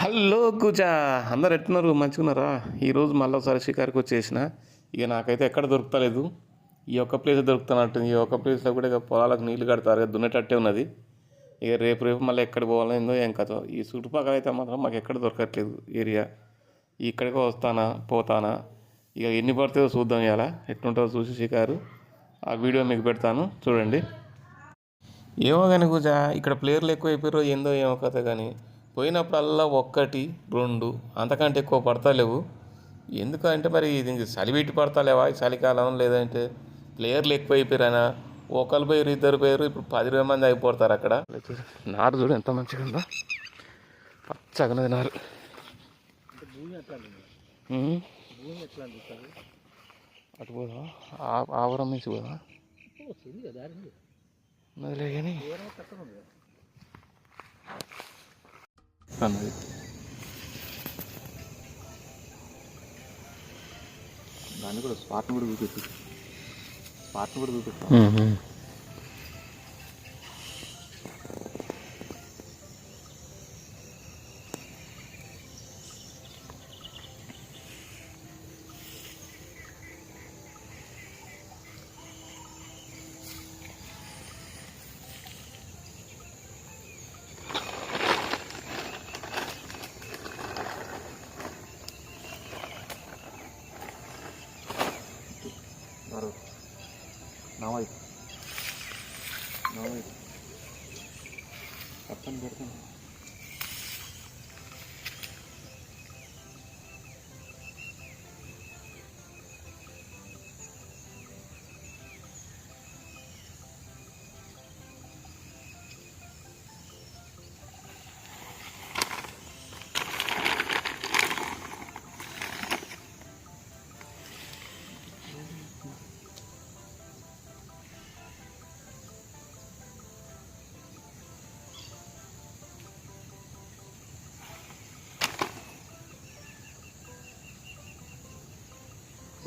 Hello కూచా అందరు ఎట్టున్నారు మంచిగున్నారా? ఈరోజు మళ్ళీ ఒకసారి షికార్కి వచ్చేసిన. ఇక నాకైతే ఎక్కడ దొరుకుతలేదు. ఈ ఒక్క ప్లేస్ దొరుకుతున్నట్టు ఈ ఒక్క ప్లేస్లో కూడా ఇక పొలాలకు నీళ్ళు కడతారు. ఇక దున్నేటట్టే ఉన్నది. ఇక రేపు రేపు మళ్ళీ ఎక్కడ పోవాలేందో ఏం కథ. ఈ చుట్టుపక్కల అయితే మాత్రం మాకు ఎక్కడ దొరకట్లేదు ఏరియా. ఇక్కడికి వస్తానా పోతానా? ఇక ఎన్ని పడుతుందో చూద్దాం ఇలా ఎట్లుంటుందో చూసి షికారు. ఆ వీడియో మీకు పెడతాను. చూడండి. ఏమో కానీ కూజా ఇక్కడ ప్లేయర్లు ఎక్కువ అయిపోయారో ఏందో ఏమో కథ కానీ. పోయినప్పుడల్లా ఒక్కటి రెండు అంతకంటే ఎక్కువ పడతలేవు. ఎందుకంటే మరి ఇది చలి పెట్టి పడతలేవా? చలికాలం లేదంటే ప్లేయర్లు ఎక్కువ అయిపోయారనా ఒకరు పోయారు ఇద్దరు పోయారు ఇప్పుడు పది ఇరవై మంది అయిపోతారు అక్కడ. నారు చూడు ఎంత మంచిగా ఉందో. పచ్చగనది నారు. అటు పోదా ఆ- ఆవరం నుంచి పోదా కానీ. అన్నది. దాన్ని కూడా స్పాట్ని కూడా చూపెట్టు. స్పాట్ని కూడా చూపెట్టు. మరో నవై నవై పక్కన పెడతాను.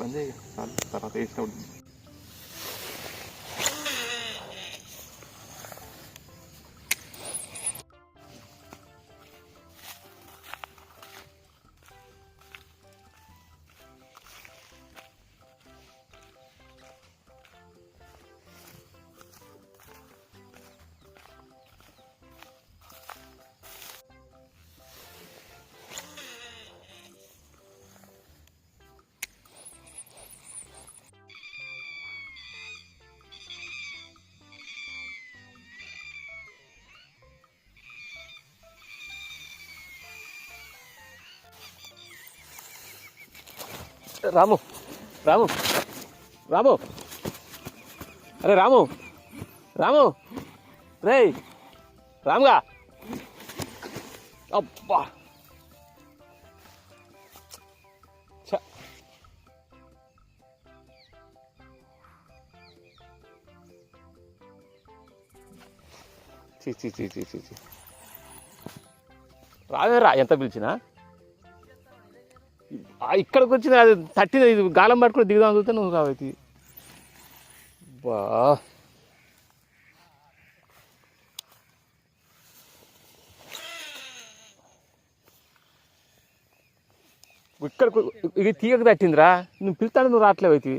Bandi, tara tayo sa రాము రాము రాము. అరే రాము రాము. రే రాముగా. అబ్బా. చీ చీ చీ చీ చీ రా ఎంత పిలిచినా? ఇక్కడికి వచ్చింది అది తట్టింది ఇది గాలం పట్టుకుని దిగుదాం చూస్తే నువ్వు కాబట్టి బా. ఇక్కడ ఇది తీగకు తట్టిందిరా. నువ్వు పిలుతాను నువ్వు రావట్లేవు అయితే.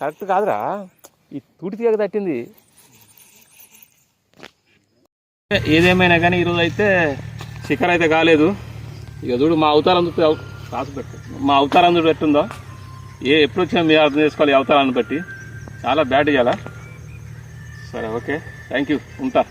కరెక్ట్ కాదురా. ఈ తూటి తీగకు తట్టింది. ఏదేమైనా కానీ ఈరోజు అయితే శిఖర్ అయితే కాలేదు. ఇక చూడు మా అవతారం చూపి కాసు పెట్టు. మా అవతారం చూడు పెట్టుందో ఏ ఎప్పుడు వచ్చినా మీరు అర్థం చేసుకోవాలి అవతారాన్ని బట్టి. చాలా బ్యాడ్ చేయాలా సరే ఓకే. థ్యాంక్ యూ ఉంటా